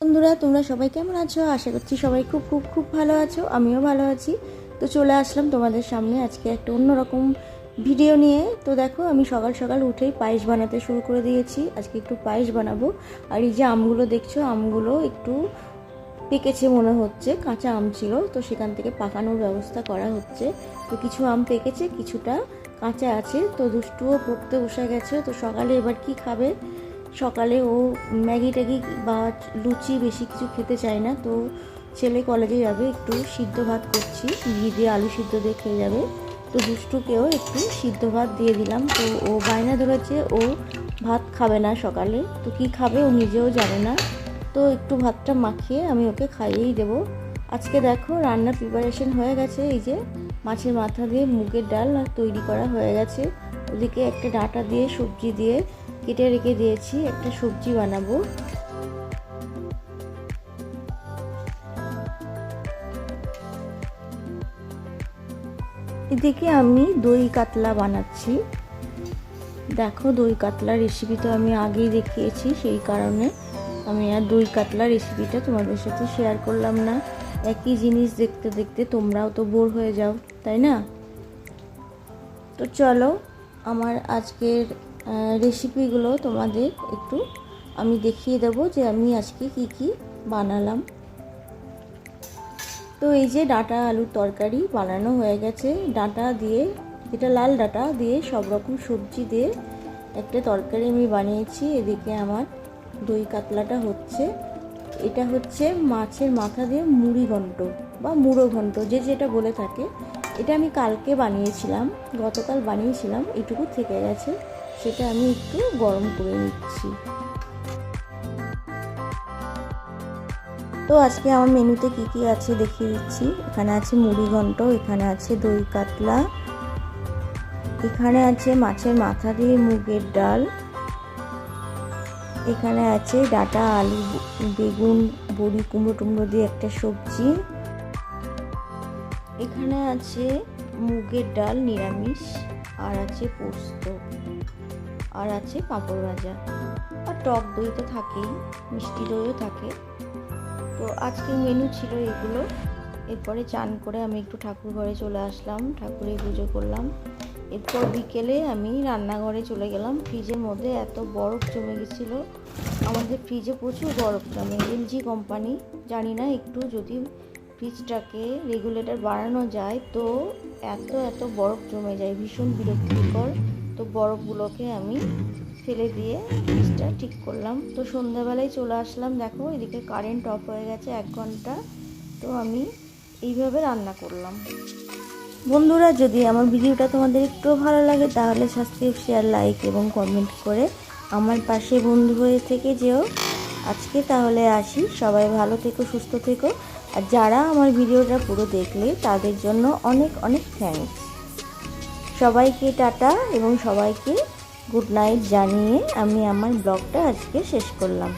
বন্ধুরা, তোমরা সবাই কেমন আছো? আশা করছি সবাই খুব খুব খুব ভালো আছো। আমিও ভালো আছি। তো চলে আসলাম তোমাদের সামনে আজকে একটা অন্যরকম ভিডিও নিয়ে। তো দেখো, আমি সকাল সকাল উঠেই পায়েস বানাতে শুরু করে দিয়েছি। আজকে একটু পায়েস বানাবো। আর এই যে আমগুলো দেখছ, আমগুলো একটু পেকেছে মনে হচ্ছে, কাঁচা আম ছিল। তো সেখান থেকে পাকানোর ব্যবস্থা করা হচ্ছে। তো কিছু আম পেকেছে, কিছুটা কাঁচা আছে। তো দুষ্টুও পড়তে বসে গেছে। তো সকালে এবার কি খাবে? সকালে ও ম্যাগি ট্যাগি বা লুচি বেশি কিছু খেতে চায় না, তো ছেলে কলেজে যাবে, একটু সিদ্ধ ভাত করছি, ঘি দিয়ে আলু সিদ্ধ দিয়ে খেয়ে যাবে। তো দুষ্টুকেও একটু সিদ্ধ ভাত দিয়ে দিলাম, তো ও বায়না ধরেছে, ও ভাত খাবে না সকালে, তো কি খাবে ও নিজেও জানে না। তো একটু ভাতটা মাখিয়ে আমি ওকে খাইয়েই দেবো। আজকে দেখো রান্নার প্রিপারেশন হয়ে গেছে, এই যে মাছের মাথা দিয়ে মুগের ডাল তৈরি করা হয়ে গেছে। ওদিকে একটা ডাঁটা দিয়ে সবজি দিয়ে কেটে রেখে দিয়েছি, একটা সবজি বানাবো। এদিকে আমি দই কাতলা বানাচ্ছি। দেখো, দই কাতলা রেসিপি তো আমি আগেই দেখিয়েছি, সেই কারণে আমি আর দই কাতলা রেসিপিটা তোমাদের সাথে শেয়ার করলাম না। একই জিনিস দেখতে দেখতে তোমরাও তো বোর হয়ে যাও, তাই না? তো চলো, আমার আজকের রেসিপিগুলো তোমাদের একটু আমি দেখিয়ে দেবো যে আমি আজকে কি কি বানালাম। তো এই যে ডাটা আলুর তরকারি বানানো হয়ে গেছে। ডাটা দিয়ে, যেটা লাল ডাটা দিয়ে সব রকম সবজি দিয়ে একটা তরকারি আমি বানিয়েছি। এদিকে আমার দই কাতলাটা হচ্ছে। এটা হচ্ছে মাছের মাথা দিয়ে মুড়ি ঘন্ট বা মুড়ো ঘন্ট, যে যেটা বলে থাকে। এটা আমি কালকে বানিয়েছিলাম, গতকাল বানিয়েছিলাম, এটুকু থেকে গেছে। সেটা আমি একটু গরম করে নিচ্ছি। তো আজকে আমার মেনুতে কি কি আছে দেখিয়ে দিচ্ছি। এখানে আছে মুড়ি ঘন্ট, এখানে আছে দই কাতলা, এখানে আছে মাছের মাথা দিয়ে মুগের ডাল, এখানে আছে ডাটা, আলু, বেগুন, বড়ি কুমড়ো টুমড়ো দিয়ে একটা সবজি, এখানে আছে মুগের ডাল, নিরামিষ, আর আছে পোস্ত। আর আছে পাঁপড় ভাজা। আর টক দই তো থাকেই, মিষ্টি দইও থাকে। তো আজকের মেনু ছিল এগুলো। এরপরে চান করে আমি একটু ঠাকুর ঘরে চলে আসলাম ঠাকুরে পুজো করলাম। এরপর বিকেলে আমি রান্নাঘরে চলে গেলাম। ফ্রিজের মধ্যে এত বরফ জমে গেছিল। আমাদের ফ্রিজে প্রচুর বরফ জমে। এলজি কোম্পানি, জানি না, একটু যদি ফ্রিজটাকে রেগুলেটর বাড়ানো যায়, তো এত এত বরফ জমে যায়। ভীষণ বিরক্তিকর। তো বরফগুলোকে আমি ফেলে দিয়ে ফ্রিজটা ঠিক করলাম। তো সন্ধ্যাবেলায় চলে আসলাম, দেখো এদিকে কারেন্ট অফ হয়ে গেছে এক ঘণ্টা। তো আমি এইভাবে রান্না করলাম। বন্ধুরা, যদি আমার ভিডিওটা তোমাদের একটু ভালো লাগে, তাহলে সাবস্ক্রাইব শেয়ার লাইক এবং কমেন্ট করে আমার পাশে বন্ধু হয়ে থেকে যেও। আজকে তাহলে আসি। সবাই ভালো থেকো, সুস্থ থেকো। আর যারা আমার ভিডিওটা পুরো দেখলে, তাদের জন্য অনেক অনেক থ্যাংকস সবাইকে টাটা এবং সবাইকে গুড নাইট জানিয়ে আমি আমার ব্লগটা আজকে শেষ করলাম।